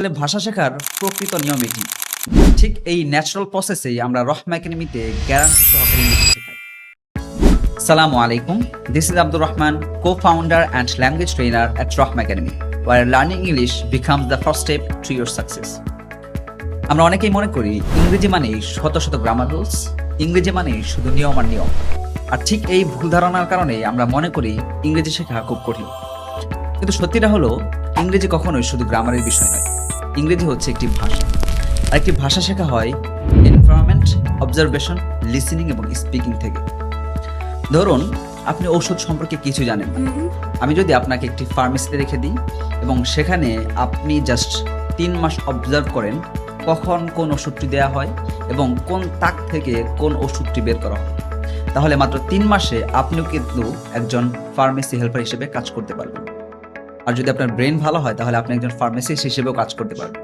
আসলে ভাষা শেখার প্রকৃত নিয়ম এটি। ঠিক এই ন্যাচারাল প্রসেসেই আমরা রহমা একাডেমিতে গ্যারান্টি সহকারে সালামু আলাইকুম this is Abdur Rahman co founder and language trainer at Rahma academy where learning English becomes the first step to your success আমরা অনেকেই মনে করি ইংরেজি মানেই শত শত গ্রামার রুলস ইংরেজি মানেই শুধু নিয়ম আর নিয়ম। আর ঠিক এই ভুল ধারণার কারণে আমরা মনে করি ইংরেজি শেখা খুব কঠিন। কিন্তু সত্যিটা হলো, ইংরেজি কখনোই শুধু গ্রামারের বিষয় নয়। ইংরেজি হচ্ছে একটি ভাষা। আর একটি ভাষা শেখা হয় এনভায়রনমেন্ট অবজারভেশন লিসেনিং এবং স্পিকিং থেকে। ধরুন আপনি ঔষধ সম্পর্কে কিছু জানেন। না আমি যদি আপনাকে একটি ফার্মেসিতে রেখে দিই এবং সেখানে আপনি জাস্ট তিন মাস অবজার্ভ করেন কখন কোন ওষুধটি দেওয়া হয় এবং কোন তাক থেকে কোন ওষুধটি বের করা হয়। তাহলে মাত্র তিন মাসে আপনিও কিন্তু একজন ফার্মেসি হেল্পার হিসেবে কাজ করতে পারবেন। আর যদি আপনার ব্রেন ভালো হয়, তাহলে আপনি একজন ফার্মেসিস্ট হিসেবেও কাজ করতে পারবেন।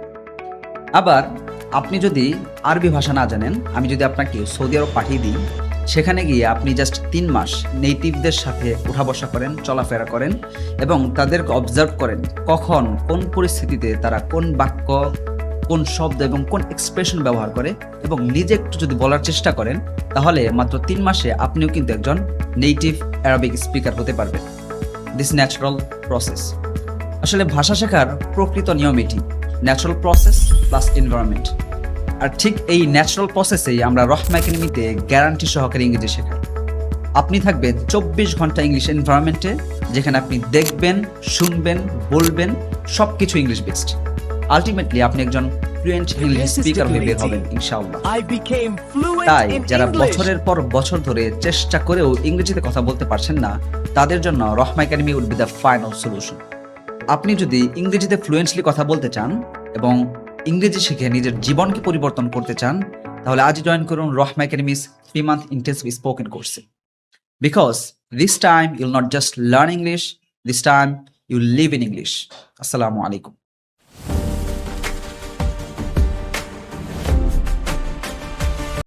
আবার আপনি যদি আরবি ভাষা না জানেন, আমি যদি আপনাকে সৌদি আরব পাঠিয়ে দিই, সেখানে গিয়ে আপনি জাস্ট তিন মাস নেটিভদের সাথে উঠা বসা করেন, চলাফেরা করেন এবং তাদেরকে অবজার্ভ করেন কখন, কোন পরিস্থিতিতে তারা কোন বাক্য, কোন শব্দ এবং কোন এক্সপ্রেশন ব্যবহার করে এবং নিজে একটু যদি বলার চেষ্টা করেন, তাহলে মাত্র তিন মাসে আপনিও কিন্তু একজন নেটিভ অ্যারাবিক স্পিকার হতে পারবেন। দিস ন্যাচারাল প্রসেস আসলে ভাষা শেখার প্রকৃত নিয়ম এটি ন্যাচারাল প্রসেস প্লাস এনভায়রনমেন্ট আর ঠিক এই ন্যাচারাল প্রসেসেই আমরা রহমা একাডেমিতে গ্যারান্টি সহকারে ইংরেজি শেখাই। আপনি থাকবেন চব্বিশ ঘণ্টা ইংলিশ এনভায়রনমেন্টে যেখানে আপনি দেখবেন শুনবেন বলবেন সব কিছু ইংলিশ বেসড আলটিমেটলি আপনি একজন ফ্লুয়েন্ট ইংলিশ স্পিকার হয়ে বের হবেন ইনশাআল্লাহ। তাই যারা বছরের পর বছর ধরে চেষ্টা করেও ইংরেজিতে কথা বলতে পারছেন না তাদের জন্য Rahma academy would be the final solution আপনি যদি ইংরেজিতে ফ্লুয়েন্সলি কথা বলতে চান এবং ইংরেজি শিখে নিজের জীবনকে পরিবর্তন করতে চান, তাহলে আজ জয়েন করুন Rahma academy's three month intensive spoken কোর্সে because this time you'll not just learn English this time you live in English আসসালামু আলাইকুম